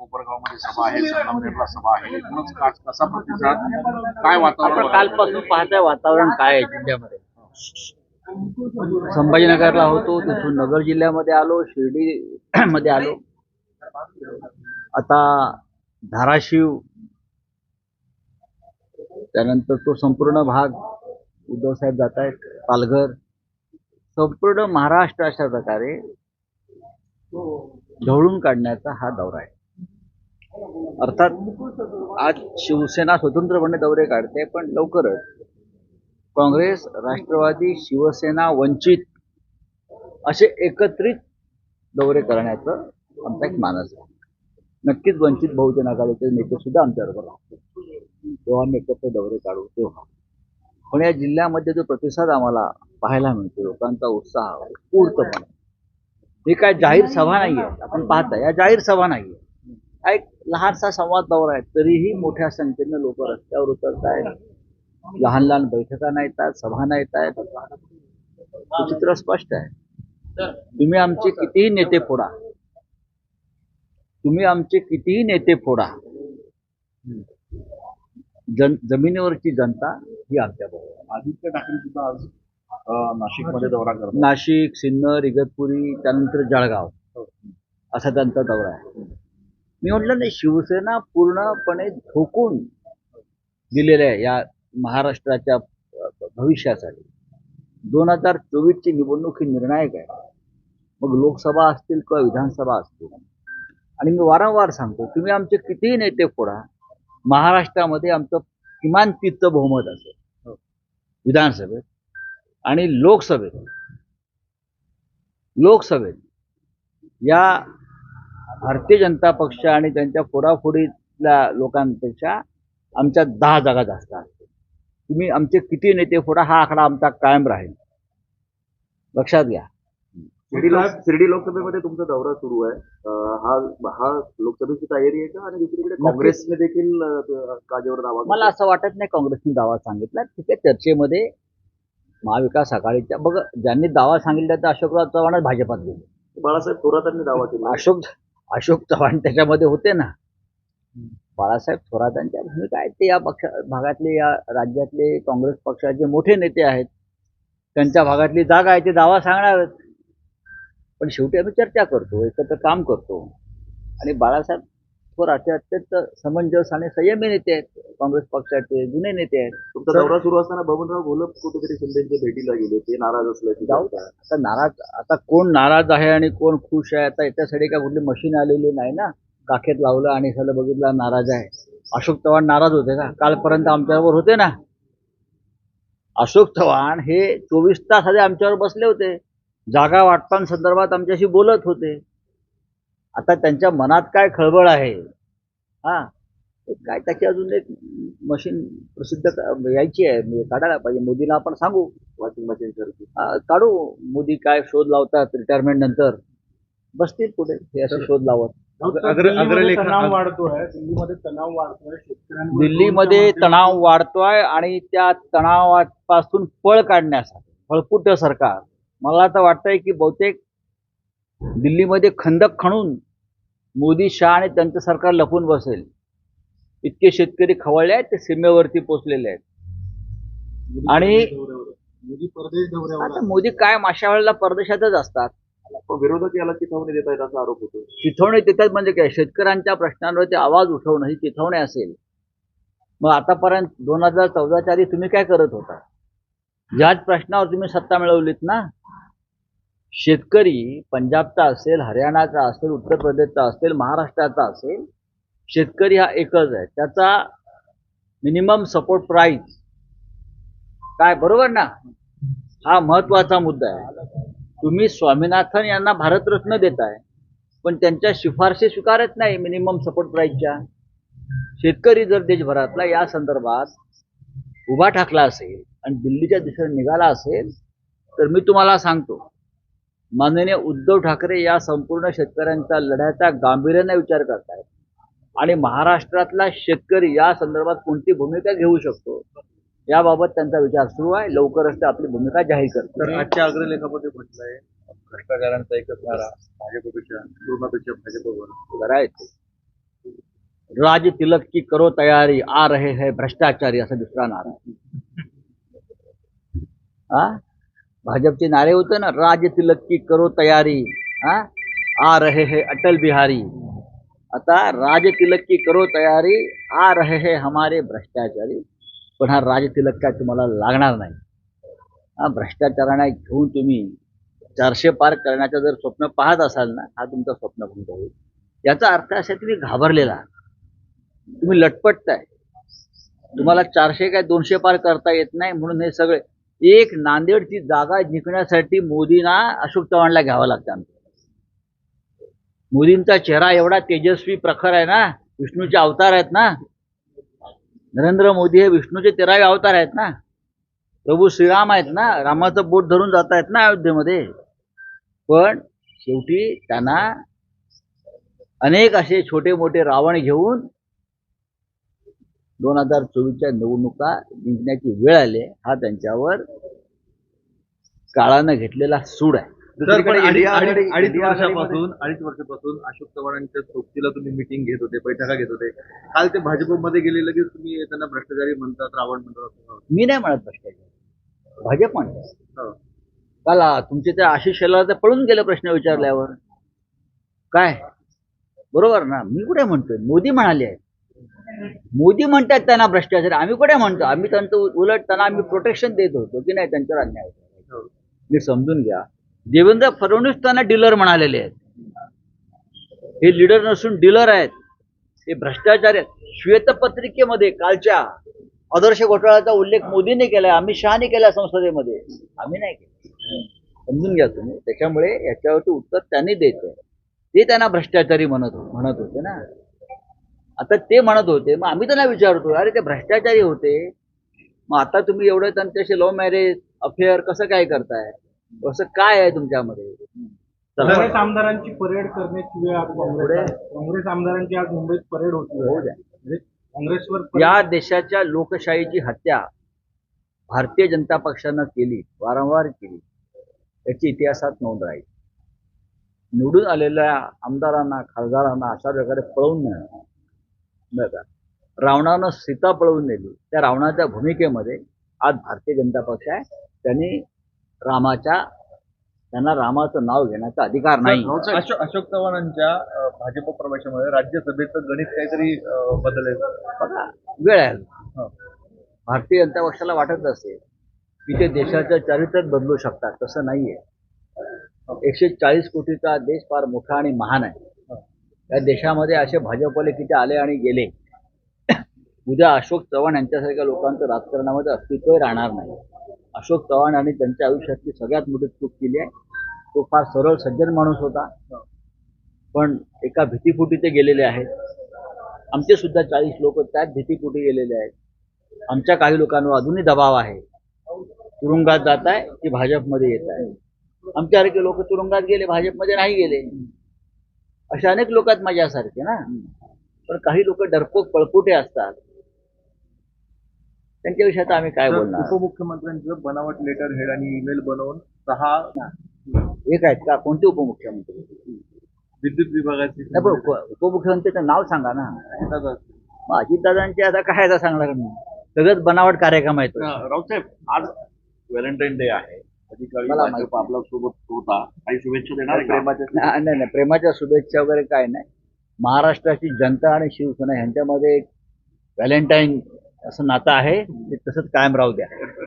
कोपरगावमध्ये सभा आहे संगमनेरला सभा आहे. एकूणच का- कसा प्रतिसाद? काय वातावरण आपण कालपासून पाहताय वातावरण काय आहे जिल्ह्यामध्ये. संभाजीनगरला होतो तिथून नगर जिल्ह्यामध्ये आलो शिर्डी मध्ये आलो. आता धाराशिव त्यानंतर तो संपूर्ण भाग उद्धवसाहेब जात आहेत पालघर. संपूर्ण महाराष्ट्र अशा प्रकारे ढवळून काढण्याचा हा दौरा आहे. अर्थात आज शिवसेना स्वतंत्रपणे दौरे काढते पण लवकरच काँग्रेस राष्ट्रवादी शिवसेना वंचित असे एकत्रित दौरे करण्याचं आमचा एक मानस आहे. नक्कीच वंचित बहुजन आघाडीचे नेते सुद्धा आमच्याबरोबर राहतील तेव्हा आम्ही एकत्र दौरे काढू तेव्हा. पण या जिल्ह्यामध्ये जो प्रतिसाद आम्हाला पाहायला मिळतो लोकांचा उत्साह पूर्तपणे हे काय जाहीर सभा नाहीये आपण पाहताय. या जाहीर सभा नाहीये. हा एक लहानसा संवाद दौरा आहे. तरीही मोठ्या संख्येनं लोक रस्त्यावर उतरत आहेत. लहान लहान बैठका येतात सभा येत आहेत. चित्र स्पष्ट आहे. तुम्ही आमचे कितीही नेते फोडा. तुम्ही आमचे कितीही नेते फोडा. जन जमिनीवरची जनता ही आमच्या बरोबर आदित्य ठाकरे सुद्धा आज नाशिकमध्ये दौरा करतात. नाशिक सिन्नर इगतपुरी त्यानंतर जळगाव. असा त्यांचा दौरा आहे. मी म्हटलं नाही शिवसेना पूर्णपणे झोकून दिलेल्या आहे या महाराष्ट्राच्या भविष्यासाठी. दोन हजार चोवीसची निवडणूक ही निर्णायक आहे. मग लोकसभा असतील किंवा विधानसभा असतील. आणि मी वारंवार सांगतो तुम्ही आमचे कितीही नेते फोडा महाराष्ट्रामध्ये आमचं किमान तिथं बहुमत असेल. विधानसभेत आणि लोकसभेत. लोकसभेत या भारतीय जनता पक्ष आणि त्यांच्या फोडाफोडीतल्या लोकांपेक्षा आमच्या दहा जागा जास्त असतील. तुम्ही आमचे किती नेते फोडा हा आकडा आमचा कायम राहील. लक्षात घ्या. शिर्डी लोक शिर्डी लोकसभेमध्ये तुमचा दौरा सुरू आहे. हा हा लोकसभेची तयारी आहे का? आणि दुसरीकडे काँग्रेसने देखील काजेवर दावा मला असं वाटत नाही काँग्रेसने दावा सांगितला. ठीक आहे चर्चेमध्ये महाविकास आघाडीच्या बघ ज्यांनी दावा सांगितला तर अशोकराव चव्हाणच भाजपात गेले. बाळासाहेब थोरातांनी दावा केला. अशोक अशोक चव्हाण त्याच्यामध्ये होते ना. बाळासाहेब थोरातांच्या भूमिका आहेत ते या पक्ष भागातले या राज्यातले काँग्रेस पक्षाचे मोठे नेते आहेत. त्यांच्या भागातली जागा आहे ते दावा सांगणारच. पण शेवटी आम्ही चर्चा करतो एकत्र काम करतो. आणि बाळासाहेब थोरात हे अत्यंत समंजस आणि संयमी नेते आहेत. काँग्रेस पक्षाचे जुने नेते आहेत. तुमचा दौरा सुरू असताना बबनराव घोलप कुठेतरी शिंदेच्या भेटीला गेले. ते नाराज असल्याची जाऊ. आता नाराज आता कोण नाराज आहे आणि कोण खुश आहे? आता याच्यासाठी काय कुठली मशीन आलेली नाही ना? काखेत लावलं आणि सगळं बघितलं नाराज आहे. अशोक चव्हाण नाराज होते का कालपर्यंत आमच्याबरोबर होते ना? अशोक चव्हाण हे चोवीस तास आधी आमच्यावर बसले होते. जागा वाटपांसंदर्भात आमच्याशी बोलत होते. आता त्यांच्या मनात काय खळबळ आहे? हा. काय त्याची अजून एक मशीन प्रसिद्ध क- यायची आहे म्हणजे काढायला पाहिजे. मोदीला आपण सांगू. वॉशिंग मशीन काढू. मोदी काय शोध लावतात रिटायरमेंट नंतर. बसतील पुढे. हे असे शोध लावत. दिल्लीमध्ये तणाव वाढतोय. दिल्लीमध्ये तणाव वाढतोय. दिल्लीमध्ये तणाव वाढतोय आणि त्या तणावापासून पळ काढण्यासाठी फळकुट सरकार. मला तर वाटतंय की बहुतेक दिल्लीमध्ये खंदक खणून मोदी शहा आणि त्यांचं सरकार लपून बसेल. इतके शेतकरी खवळले आहेत ते सीमेवरती पोचलेले आहेत. आणि मोदी परदेश दौऱ्यावर आता मोदी काय माशा वेळेला परदेशातच असतात. विरोधक याला चिथावणी देत आहेत असा आरोप होतो. चिथवणे देतात म्हणजे काय? शेतकऱ्यांच्या प्रश्नांवरती आवाज उठवणं ही चिथवणे असेल. मग आतापर्यंत दोन हजार चौदाच्या आधी तुम्ही काय करत होता? ज्याच प्रश्नावर तुम्ही सत्ता मिळवलीत ना? शेतकरी पंजाबचा असेल हरियाणाचा असेल उत्तर प्रदेशचा असेल महाराष्ट्राचा असेल शेतकरी हा एकच आहे. त्याचा मिनिमम सपोर्ट प्राईस काय? बरोबर ना? हा महत्त्वाचा मुद्दा आहे. तुम्ही स्वामीनाथन यांना भारतरत्न देताय पण त्यांच्या शिफारशी स्वीकारत नाही मिनिमम सपोर्ट प्राईसच्या शेतकरी जर देशभरातला या संदर्भात उभा ठाकला असेल आणि दिल्लीच्या दिशेने निघाला असेल तर मी तुम्हाला सांगतो माननीय उद्धव ठाकरे या संपूर्ण शेतकऱ्यांच्या लढ्याचा गांभीर्याने विचार करतायत. आणि महाराष्ट्रातला शेतकरी या संदर्भात कोणती भूमिका घेऊ शकतो? याबाबत त्यांचा विचार सुरू आहे. लवकरच ते आपली भूमिका जाहीर करतील. तर आजच्या अग्रलेखामध्ये म्हटलंय भ्रष्टाचारांचा एकच नारा भाजपपेक्षा पूर्णपेक्षा भाजपवर. आहे ते. राज तिलक की करो तयारी आ रहे है भ्रष्टाचारी असा दुसरा नारा. हा भाजपचे नारे होते ना राज तिलक की करो तयारी हा? आ रहे है अटल बिहारी. आता राज तिलक की करो तयारी आ रहे है हमारे भ्रष्टाचारी. पण हा राज तिलक काय तुम्हाला लागणार नाही. हा भ्रष्टाचाराने घेऊन तुम्ही चारशे पार करण्याचं जर स्वप्न पाहत असाल ना हा तुमचा स्वप्नभंग होईल. याचा अर्थ असा तुम्ही घाबरलेला तुम्ही लटपटताय. तुम्हाला चारशे काय दोनशे पार करता येत नाही म्हणून हे सगळे एक नांदेडची जागा जिंकण्यासाठी मोदींना अशोक चव्हाणला घ्यावं लागतं आमचं मोदींचा चेहरा एवढा तेजस्वी प्रखर आहे ना विष्णूचे अवतार आहेत ना. नरेंद्र मोदी हे विष्णूचे तेरावे अवतार आहेत ना. प्रभू श्रीराम आहेत ना रामाचं बोट धरून जात आहेत ना अयोध्येमध्ये. पण शेवटी त्यांना अनेक असे छोटे मोठे रावण घेऊन दोन हजार चोवीसच्या निवडणुका जिंकण्याची वेळ आली. हा त्यांच्यावर काळानं घेतलेला सूड आहे. अडीच वर्षापासून अडीच वर्षापासून अशोक चव्हाणांच्या सोबतीला तुम्ही मिटिंग घेत होते बैठका घेत होते. काल ते भाजपमध्ये गेले लगेच तुम्ही त्यांना भ्रष्टाचारी म्हणतात रावण म्हणतात. मी नाही म्हणत भ्रष्टाचार. भाजप म्हणतात हो. काल तुमचे त्या आशिष शेलार पळून गेले प्रश्न विचारल्यावर. काय? बरोबर ना? मी कुठे म्हणतोय? मोदी म्हणाले आहेत. मोदी म्हणतात त्यांना भ्रष्टाचार आम्ही कुठे म्हणतो? आम्ही त्यांचं उलट त्यांना आम्ही प्रोटेक्शन देत होतो की नाही त्यांच्यावर अन्याय होतो. हो. मी समजून घ्या. देवेंद्र फडणवीस त्यांना डीलर म्हणालेले आहेत. हे लीडर नसून डीलर आहेत. हे भ्रष्टाचार आहेत. श्वेतपत्रिकेमध्ये कालच्या आदर्श घोटाळ्याचा उल्लेख मोदीने केलाय अमित शहाने केला संसदेमध्ये. आम्ही नाही केला. समजून घ्या तुम्ही. त्याच्यामुळे याच्यावरती उत्तर त्यांनी द्यायचं ते त्यांना भ्रष्टाचारी म्हणत म्हणत होते ना. आता ते म्हणत होते मग आम्ही त्यांना विचारतो अरे ते भ्रष्टाचारी होते. मग आता तुम्ही एवढं त्यांच्याशी लव्ह मॅरेज अफेअर कसं काय करताय? असं काय आहे तुमच्यामध्ये? काँग्रेस आमदारांची परेड करण्याची वेळ आज काँग्रेस. काँग्रेस आमदारांची आज मुंबईत परेड होती. द्या. म्हणजे काँग्रेसवर या देशाच्या लोकशाहीची हत्या भारतीय जनता पक्षानं केली वारंवार केली. याची इतिहासात नोंद राहील. निवडून आलेल्या आमदारांना खासदारांना अशा प्रकारे पळवून नेणं का रावणानं सीता पळवून नेली. त्या रावणाच्या भूमिकेमध्ये आज भारतीय जनता पक्ष आहे. त्यांनी रामाच्या त्यांना रामाचं नाव घेण्याचा अधिकार नाही. अशोक चव्हाणांच्या भाजप प्रवेशामुळे राज्यसभेचं गणित काहीतरी अं, बदलेल बघा वेळ आहे. हो. भारतीय जनता पक्षाला वाटत असेल की ते देशाचं चरित्रच बदलू शकतात. तसं नाहीये. एकशे चाळीस कोटीचा देश फार मोठा आणि महान आहे. या देशामध्ये असे भाजपवाले किती आले आणि गेले. उद्या अशोक चव्हाण यांच्यासारख्या लोकांचं राजकारणामध्ये अस्तित्वही राहणार नाही. अशोक चव्हाण यांनी त्यांच्या आयुष्यातली सगळ्यात मोठी चूक केली आहे. तो फार सरळ सज्जन माणूस होता. पण एका भीतीपोटी ते गेलेले आहेत. आमचे सुद्धा चाळीस लोक त्याच भीतीपोटी गेलेले आहेत. आमच्या काही लोकांवर अजूनही दबाव आहे. तुरुंगात जात आहे की भाजपमध्ये येत आहे. आमच्यासारखे लोक तुरुंगात गेले भाजपमध्ये नाही गेले. असे अनेक लोक आहेत माझ्यासारखे ना. पण काही लोक डरपोक पळपुटे असतात. त्यांच्याविषयी आता आम्ही काय बोलणार? उपमुख्यमंत्र्यांचं बनावट लेटर हेड आणि ईमेल बनवून सहा एक आहेत का? कोणते उपमुख्यमंत्री? विद्युत विभागाची. नाही पण उप- उपमुख्यमंत्रीचं नाव सांगा ना. अजितदादांचे. आता काय आता सांगणार मी? सगळंच बनावट कार्यक्रम आहेत. रावसाहेब आज व्हॅलेंटाईन डे आहे. अधिकारी मला भाजप माहिती. आपल्यासोबत होता. काही शुभेच्छा देणार आहे का? प्रेमाच्या नाही नाही, नाही. प्रेमाच्या शुभेच्छा वगैरे काय नाही. महाराष्ट्राची जनता आणि शिवसेना यांच्यामध्ये एक व्हॅलेंटाईन असं नातं आहे. ते तसंच कायम राहू द्या.